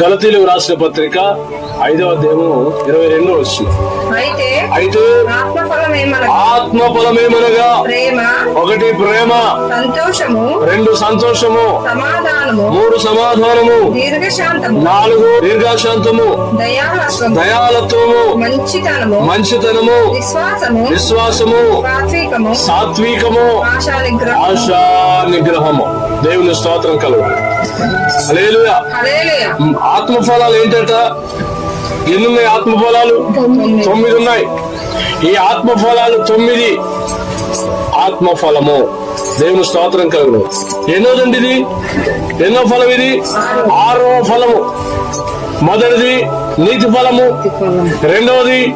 గలతీలకు రాసిన పత్రిక ఐదవ అధ్యాయము ఇరవై రెండో వచ్చింది అయితే ఆత్మ ఫలమేమనగా ప్రేమ ఒకటి ప్రేమ సంతోషము రెండు సంతోషము సమాధానము మూడు సమాధానము నాలుగు దీర్ఘశాంతము దయాలత్వము మంచితనము మంచితనము విశ్వాసము విశ్వాసము సాత్వికము సాత్వికము ఆశా నిగ్రహము ఆశా నిగ్రహము దేవుని స్తోత్రం కలుగు. హల్లెలూయా. హల్లెలూయా. ఆత్మఫలాలు ఏంటంట? ఎన్ని ఉన్నాయి ఆత్మఫలాలు? తొమ్మిది ఉన్నాయి ఈ ఆత్మఫలాలు తొమ్మిది. ఆత్మఫలము. దేవుని స్తోత్రం కలుగును ఎన్నోదండి ఇది? ఎన్నో ఫలం ఇది? ఆరో ఫలము. మొదటిది నీతి ఫలము. రెండవది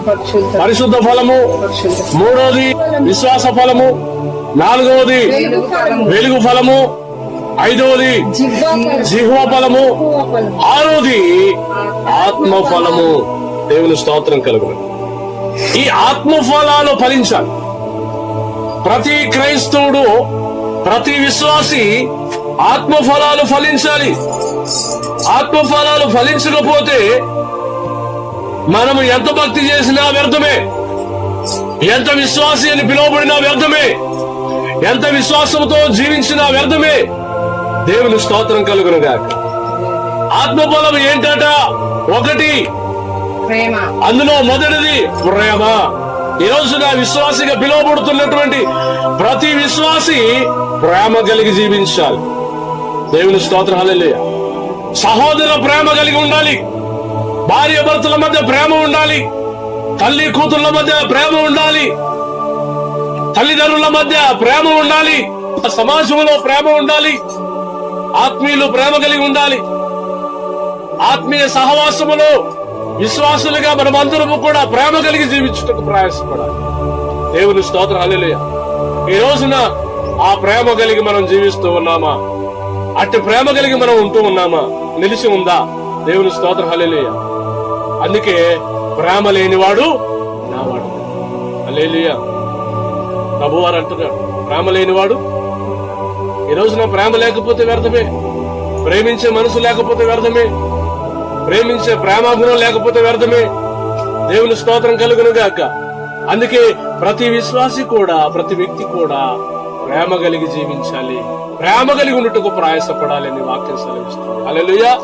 పరిశుద్ధ ఫలము. మూడవది విశ్వాస ఫలము. నాలుగవది వెలుగు ఫలము. ఐదవది జిహ్వ ఫలము ఆరోది ఆత్మ ఫలము దేవుని స్తోత్రం కలుగును. ఈ ఆత్మ ఫలాలు ఫలించాలి. ప్రతి క్రైస్తవుడు ప్రతి విశ్వాసి ఆత్మ ఫలాలు ఫలించాలి. ఆత్మ ఫలాలు ఫలించకపోతే మనము ఎంత భక్తి చేసినా వ్యర్థమే. ఎంత విశ్వాసి అని పిలువబడినా వ్యర్థమే. ఎంత విశ్వాసంతో జీవించినా వ్యర్థమే. దేవుని స్తోత్రం కలుగును గాక. ఆత్మఫలం ఏంటట? ఒకటి. ప్రేమ. అందులో మొదటిది ప్రేమ. ఈ రోజు నా విశ్వాసిగా పిలువబడుతున్నటువంటి ప్రతి విశ్వాసి ప్రేమ కలిగి జీవించాలి. దేవుని స్తోత్రం హల్లెలూయా. సహోదర ప్రేమ కలిగి ఉండాలి. భార్య భర్తల మధ్య ప్రేమ ఉండాలి. తల్లి కూతుర్ల మధ్య ప్రేమ ఉండాలి. తల్లిదండ్రుల మధ్య ప్రేమ ఉండాలి. సమాజంలో ప్రేమ ఉండాలి. ఆత్మీయులు ప్రేమ కలిగి ఉండాలి. ఆత్మీయ సహవాసములో విశ్వాసులుగా మనమందరము కూడా ప్రేమ కలిగి జీవించుటకు ప్రయాసపడాలి. దేవుని స్తోత్రం అల్లెలుయ ఈ రోజున ఆ ప్రేమ కలిగి మనం జీవిస్తూ ఉన్నామా? అట్టి ప్రేమ కలిగి మనం ఉంటూ ఉన్నామా? నిలిచి ఉందా? దేవుని స్తోత్రం హల్లెలూయ. అందుకే ప్రేమ లేనివాడు నావాడు. హల్లెలూయ. ప్రభువారు అంటున్నాడు ప్రేమ లేనివాడు ఈ రోజున ప్రేమ లేకపోతే వ్యర్థమే. ప్రేమించే మనసు లేకపోతే వ్యర్థమే. ప్రేమించే ప్రేమాగుణం లేకపోతే వ్యర్థమే. దేవుని స్తోత్రం కలుగును గాక అందుకే ప్రతి విశ్వాసి కూడా ప్రతి వ్యక్తి కూడా ప్రేమ కలిగి జీవించాలి. ప్రేమ కలిగి ఉన్నట్టుకు అని వాక్యం సెలవిస్తుంది. అలెలుయా